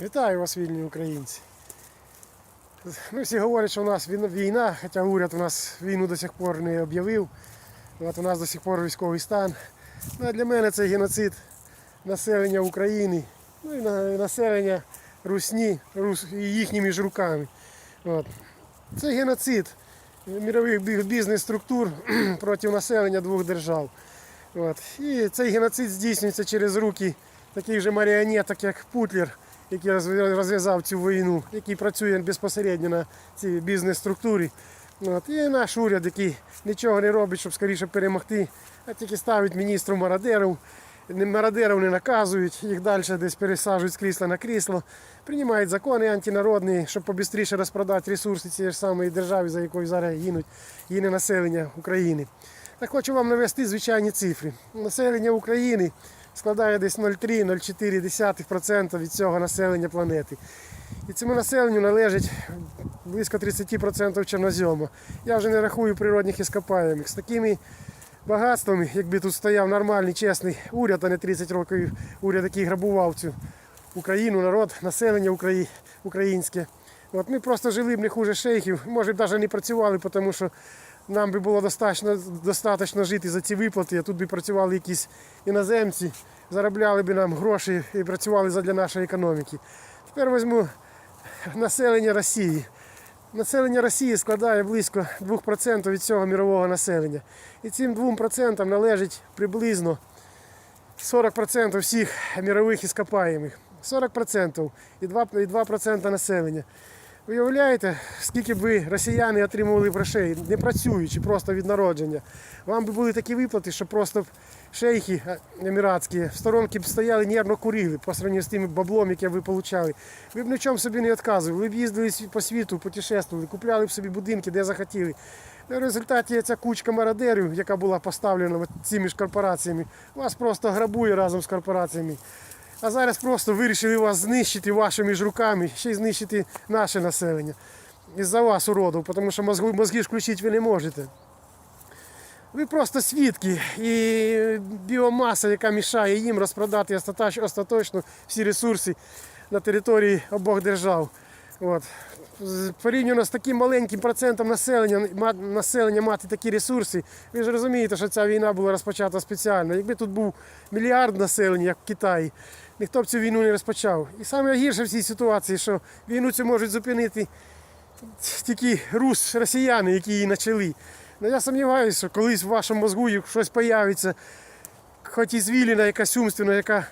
Вітаю вас, вільні українці. Ну, всі говорять, що у нас війна- хоча уряд у нас війну до сих пор не об'явив. От у нас до сих пор військовий стан. Ну, а для мене це геноцид населення України, ну і населення Русні рус, і їхніми ж руками. От. Це геноцид мірових бізнес-структур проти населення двох держав. От. І цей геноцид здійснюється через руки таких же маріонеток, як Путлер, який розв- розв'язав цю війну, який працює безпосередньо на цій бізнес-структурі. От. І наш уряд, який нічого не робить, щоб скоріше перемогти, а тільки ставить міністру мародерів. Не- Мародерів не наказують, їх далі десь пересаджують з крісла на крісло, приймають закони антинародні, щоб побистріше розпродати ресурси цієї ж самої держави, за якою зараз гинуть гине населення України. Так хочу вам навести звичайні цифри. Населення України складає десь 0,3-0,4% від цього населення планети. І цьому населенню належить близько 30% чорнозьому. Я вже не рахую природних іскопаємих. З такими багатствами, якби тут стояв нормальний, чесний уряд, а не 30 років уряд, який грабував цю Україну, народ, населення украї- українське. От ми просто жили б не хуже шейхів, може б навіть не працювали, тому що нам би було достатньо, достатньо жити за ці виплати, а тут би працювали якісь іноземці, заробляли б нам гроші і працювали задля нашої економіки. Тепер візьму населення Росії. Населення Росії складає близько 2% від всього мірового населення. І цим 2% належить приблизно 40% всіх мірових іскопаємих. 40% і 2%, і 2% населення. Уявляєте, скільки б ви росіяни отримували грошей, не працюючи просто від народження. Вам би були такі виплати, що просто б шейхи еміратські в сторонки б стояли, нервно курили по сравнению з тим баблом, яке ви отримали. Ви б ні в чому собі не відказували. Ви б їздили по світу, путешествували, купляли б собі будинки, де захотіли. В результаті ця кучка мародерів, яка була поставлена цими ж корпораціями, вас просто грабує разом з корпораціями. А зараз просто вирішили вас знищити вашими ж руками, ще й знищити наше населення. Із-за вас, уродов, тому що мозги, мозги ж включити ви не можете. Ви просто свідки і біомаса, яка мішає їм розпродати остаточно всі ресурси на території обох держав. От. Порівняно з таким маленьким процентом населення, населення мати такі ресурси, ви ж розумієте, що ця війна була розпочата спеціально. Якби тут був мільярд населення, як в Китаї, ніхто б цю війну не розпочав. І саме гірше в цій ситуації, що війну цю можуть зупинити тільки рус, росіяни, які її почали. Ну, я сумніваюся, що колись в вашому мозгу щось появиться, хоч і звіліна, якась умственна, яка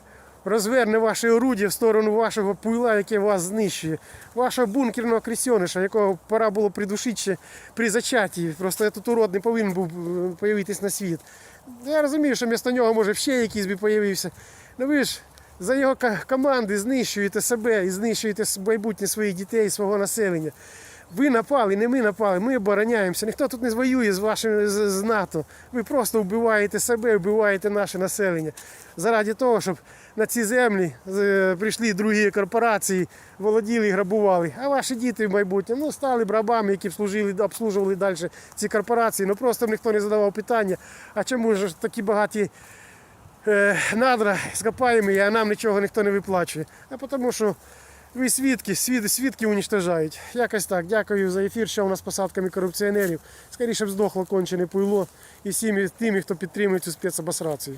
розверне ваше орудя в сторону вашого пуйла, яке вас знищує, вашого бункерного крісьониша, якого пора було придушити ще при зачатті. Просто этот урод не повинен був е, появитись на світ. Я розумію, що вмісто нього може ще якийсь би появився. Ну ви ж за його команди знищуєте себе і знищуєте майбутнє своїх дітей, свого населення. Ви напали, не ми напали, ми обороняємося. Ніхто тут не воює з вашим з, НАТО. Ви просто вбиваєте себе, вбиваєте наше населення. Заради того, щоб на ці землі прийшли другі корпорації, володіли і грабували. А ваші діти в майбутньому ну, стали рабами, які служили, обслужували далі ці корпорації. Ну просто ніхто не задавав питання, а чому ж такі багаті надра скопаємо, а нам нічого ніхто не виплачує. А тому що ви свідки, свід, свідки унічтожають. Якось так. Дякую за ефір, що у нас посадками корупціонерів. Скоріше б здохло кончене пуйло і всім тими, хто підтримує цю спецобосрацію.